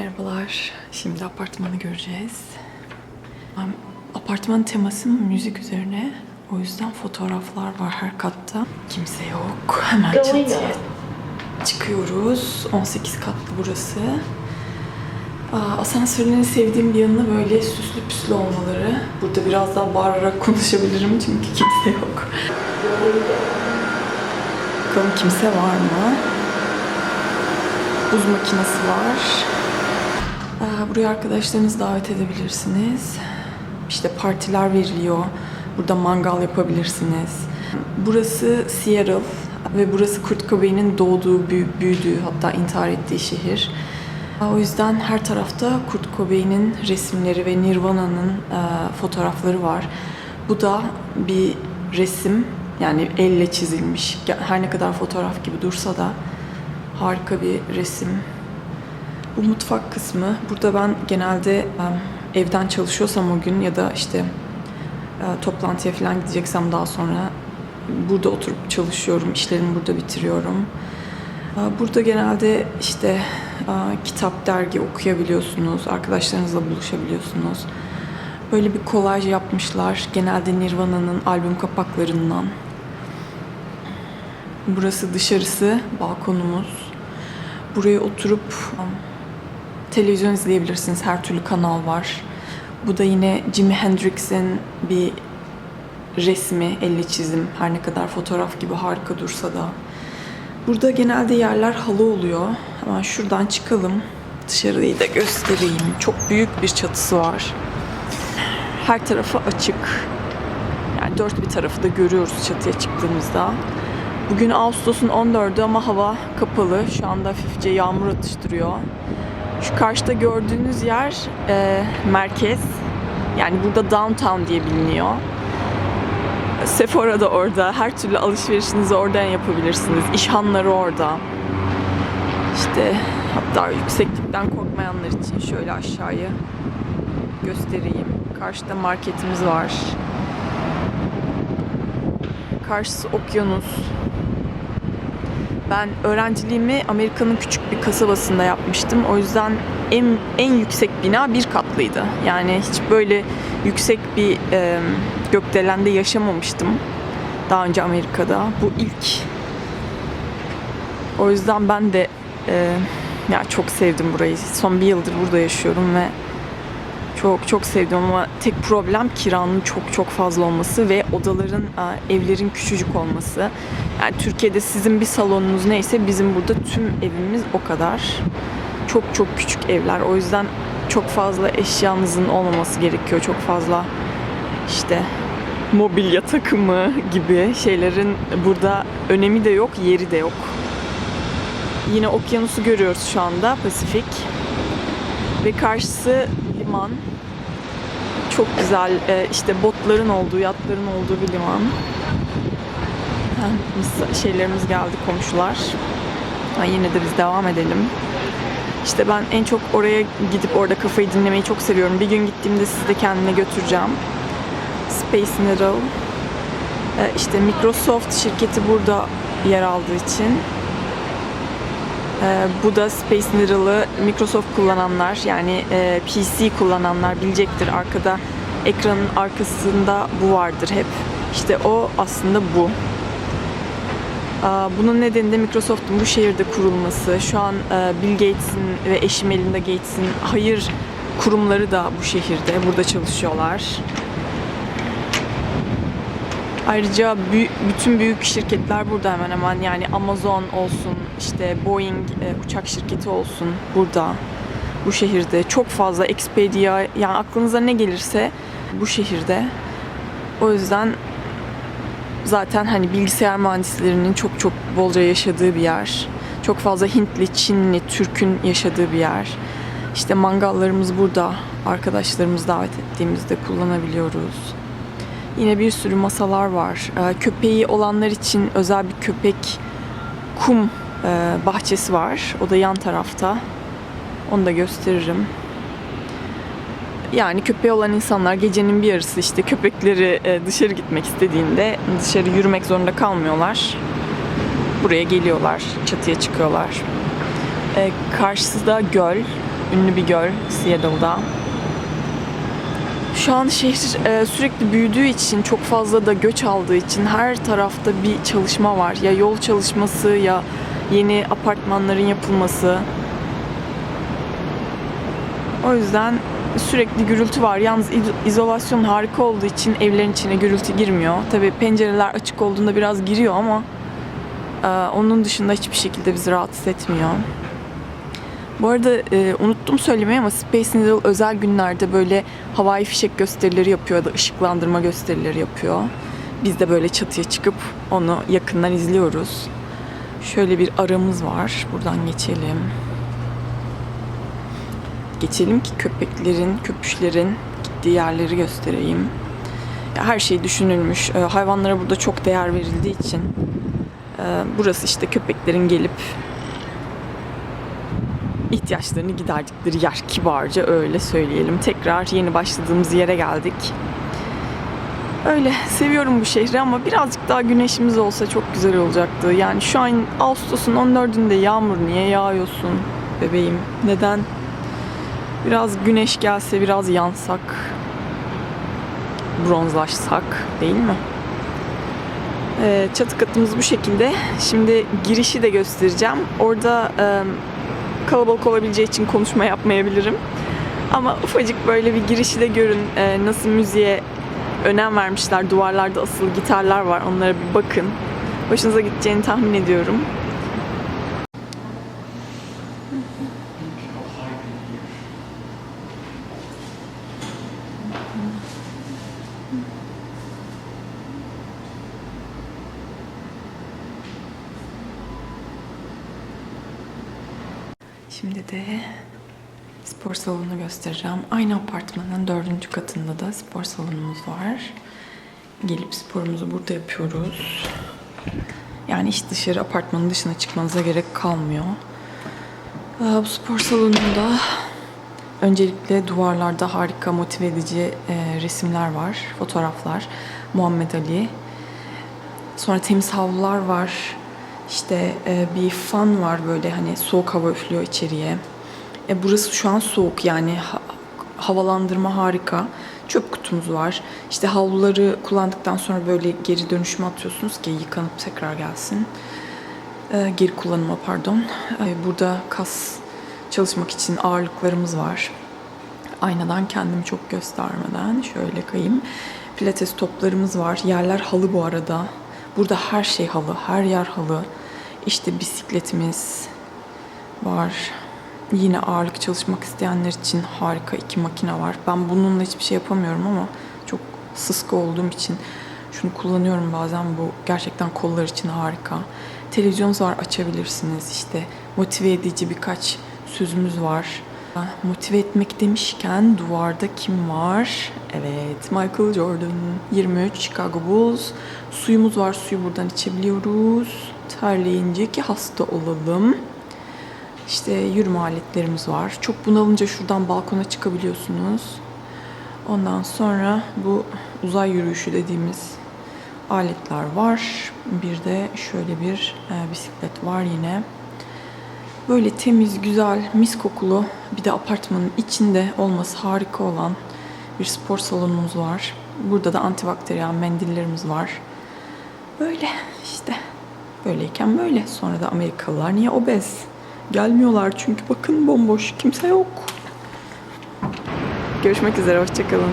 Merhabalar. Şimdi apartmanı göreceğiz. Am- Apartmanın teması müzik üzerine. O yüzden fotoğraflar var her katta. Kimse yok. Hemen çatıya çıkıyoruz. 18 katlı burası. Aa, asansörlerin sevdiğim bir yanı böyle süslü püslü olmaları. Burada biraz daha bağırarak konuşabilirim çünkü kimse yok. Bakalım kimse var mı? Buz makinesi var. Buraya arkadaşlarınızı davet edebilirsiniz. İşte partiler veriliyor. Burada mangal yapabilirsiniz. Burası Seattle ve burası Kurt Cobain'in doğduğu, büyü- büyüdüğü hatta intihar ettiği şehir. O yüzden her tarafta Kurt Cobain'in resimleri ve Nirvana'nın e, fotoğrafları var. Bu da bir resim yani elle çizilmiş. Her ne kadar fotoğraf gibi dursa da harika bir resim. Bu mutfak kısmı. Burada ben genelde evden çalışıyorsam o gün ya da işte toplantıya falan gideceksem daha sonra burada oturup çalışıyorum. işlerimi burada bitiriyorum. Burada genelde işte kitap, dergi okuyabiliyorsunuz. Arkadaşlarınızla buluşabiliyorsunuz. Böyle bir kolaj yapmışlar. Genelde Nirvana'nın albüm kapaklarından. Burası dışarısı, balkonumuz. Buraya oturup televizyon izleyebilirsiniz. Her türlü kanal var. Bu da yine Jimi Hendrix'in bir resmi, elle çizim. Her ne kadar fotoğraf gibi harika dursa da. Burada genelde yerler halı oluyor. Hemen şuradan çıkalım. Dışarıyı da göstereyim. Çok büyük bir çatısı var. Her tarafı açık. Yani dört bir tarafı da görüyoruz çatıya çıktığımızda. Bugün Ağustos'un 14'ü ama hava kapalı. Şu anda hafifçe yağmur atıştırıyor. Şu karşıda gördüğünüz yer e, merkez. Yani burada downtown diye biliniyor. Sephora da orada. Her türlü alışverişinizi oradan yapabilirsiniz. İşhanları orada. İşte hatta yükseklikten korkmayanlar için şöyle aşağıyı göstereyim. Karşıda marketimiz var. Karşısı okyanus. Ben öğrenciliğimi Amerika'nın küçük bir kasabasında yapmıştım. O yüzden en en yüksek bina bir katlıydı. Yani hiç böyle yüksek bir e, gökdelende yaşamamıştım. Daha önce Amerika'da. Bu ilk. O yüzden ben de e, ya çok sevdim burayı. Son bir yıldır burada yaşıyorum ve çok çok sevdim ama tek problem kiranın çok çok fazla olması ve odaların, e, evlerin küçücük olması. Yani Türkiye'de sizin bir salonunuz neyse bizim burada tüm evimiz o kadar. Çok çok küçük evler. O yüzden çok fazla eşyanızın olmaması gerekiyor. Çok fazla işte mobilya takımı gibi şeylerin burada önemi de yok, yeri de yok. Yine okyanusu görüyoruz şu anda, Pasifik. Ve karşısı liman. Çok güzel e, işte botların olduğu, yatların olduğu bir liman. Şeylerimiz geldi komşular. Ha, yine de biz devam edelim. İşte ben en çok oraya gidip orada kafayı dinlemeyi çok seviyorum. Bir gün gittiğimde sizi de kendime götüreceğim. Space Needle. E, işte Microsoft şirketi burada yer aldığı için bu da Space Needle'ı Microsoft kullananlar yani e, PC kullananlar bilecektir. Arkada ekranın arkasında bu vardır hep. İşte o aslında bu. Bunun nedeni de Microsoft'un bu şehirde kurulması. Şu an e, Bill Gates'in ve eşi Melinda Gates'in hayır kurumları da bu şehirde. Burada çalışıyorlar. Ayrıca bü- bütün büyük şirketler burada hemen hemen yani Amazon olsun, işte Boeing e, uçak şirketi olsun burada bu şehirde çok fazla Expedia yani aklınıza ne gelirse bu şehirde. O yüzden zaten hani bilgisayar mühendislerinin çok çok bolca yaşadığı bir yer. Çok fazla Hintli, Çinli, Türk'ün yaşadığı bir yer. İşte mangallarımız burada. Arkadaşlarımızı davet ettiğimizde kullanabiliyoruz. Yine bir sürü masalar var. Ee, Köpeği olanlar için özel bir köpek kum e, bahçesi var. O da yan tarafta. Onu da gösteririm. Yani köpeği olan insanlar gecenin bir yarısı işte köpekleri e, dışarı gitmek istediğinde dışarı yürümek zorunda kalmıyorlar. Buraya geliyorlar, çatıya çıkıyorlar. E, Karşıda göl. ünlü bir göl Seattle'da. Şu an şehir e, sürekli büyüdüğü için, çok fazla da göç aldığı için her tarafta bir çalışma var. Ya yol çalışması ya yeni apartmanların yapılması. O yüzden sürekli gürültü var. Yalnız iz- izolasyon harika olduğu için evlerin içine gürültü girmiyor. Tabii pencereler açık olduğunda biraz giriyor ama e, onun dışında hiçbir şekilde bizi rahatsız etmiyor. Bu arada e, unuttum söylemeyi ama Space Needle özel günlerde böyle havai fişek gösterileri yapıyor ya da ışıklandırma gösterileri yapıyor. Biz de böyle çatıya çıkıp onu yakından izliyoruz. Şöyle bir aramız var. Buradan geçelim. Geçelim ki köpeklerin, köpüşlerin gittiği yerleri göstereyim. Her şey düşünülmüş. E, hayvanlara burada çok değer verildiği için e, burası işte köpeklerin gelip ihtiyaçlarını giderdikleri yer kibarca öyle söyleyelim. Tekrar yeni başladığımız yere geldik. Öyle seviyorum bu şehri ama birazcık daha güneşimiz olsa çok güzel olacaktı. Yani şu an Ağustos'un 14'ünde yağmur niye yağıyorsun bebeğim? Neden? Biraz güneş gelse biraz yansak bronzlaşsak değil mi? Ee, çatı katımız bu şekilde. Şimdi girişi de göstereceğim. Orada kalabalık olabileceği için konuşma yapmayabilirim. Ama ufacık böyle bir girişi de görün. Ee, nasıl müziğe önem vermişler. Duvarlarda asılı gitarlar var. Onlara bir bakın. Hoşunuza gideceğini tahmin ediyorum. Şimdi de spor salonunu göstereceğim. Aynı apartmanın dördüncü katında da spor salonumuz var. Gelip sporumuzu burada yapıyoruz. Yani hiç dışarı apartmanın dışına çıkmanıza gerek kalmıyor. Ee, Bu spor salonunda öncelikle duvarlarda harika motive edici e, resimler var, fotoğraflar. Muhammed Ali, Sonra temiz havlular var. İşte e, bir fan var böyle hani soğuk hava üflüyor içeriye. E, burası şu an soğuk yani ha- havalandırma harika. Çöp kutumuz var. İşte havluları kullandıktan sonra böyle geri dönüşüme atıyorsunuz ki yıkanıp tekrar gelsin. E, geri kullanıma pardon. E, burada kas çalışmak için ağırlıklarımız var. Aynadan kendimi çok göstermeden şöyle kayayım. Pilates toplarımız var. Yerler halı bu arada. Burada her şey halı, her yer halı. İşte bisikletimiz var. Yine ağırlık çalışmak isteyenler için harika iki makine var. Ben bununla hiçbir şey yapamıyorum ama çok sıska olduğum için şunu kullanıyorum bazen. Bu gerçekten kollar için harika. Televizyonumuz var açabilirsiniz. İşte motive edici birkaç sözümüz var. Motive etmek demişken duvarda kim var? Evet, Michael Jordan. 23 Chicago Bulls. Suyumuz var, suyu buradan içebiliyoruz. Terleyince ki hasta olalım. İşte yürüme aletlerimiz var. Çok bunalınca şuradan balkona çıkabiliyorsunuz. Ondan sonra bu uzay yürüyüşü dediğimiz aletler var. Bir de şöyle bir e, bisiklet var yine. Böyle temiz, güzel, mis kokulu bir de apartmanın içinde olması harika olan bir spor salonumuz var. Burada da antibakteriyel mendillerimiz var. Böyle işte. Böyleyken böyle. Sonra da Amerikalılar niye obez? Gelmiyorlar çünkü bakın bomboş. Kimse yok. Görüşmek üzere. Hoşçakalın.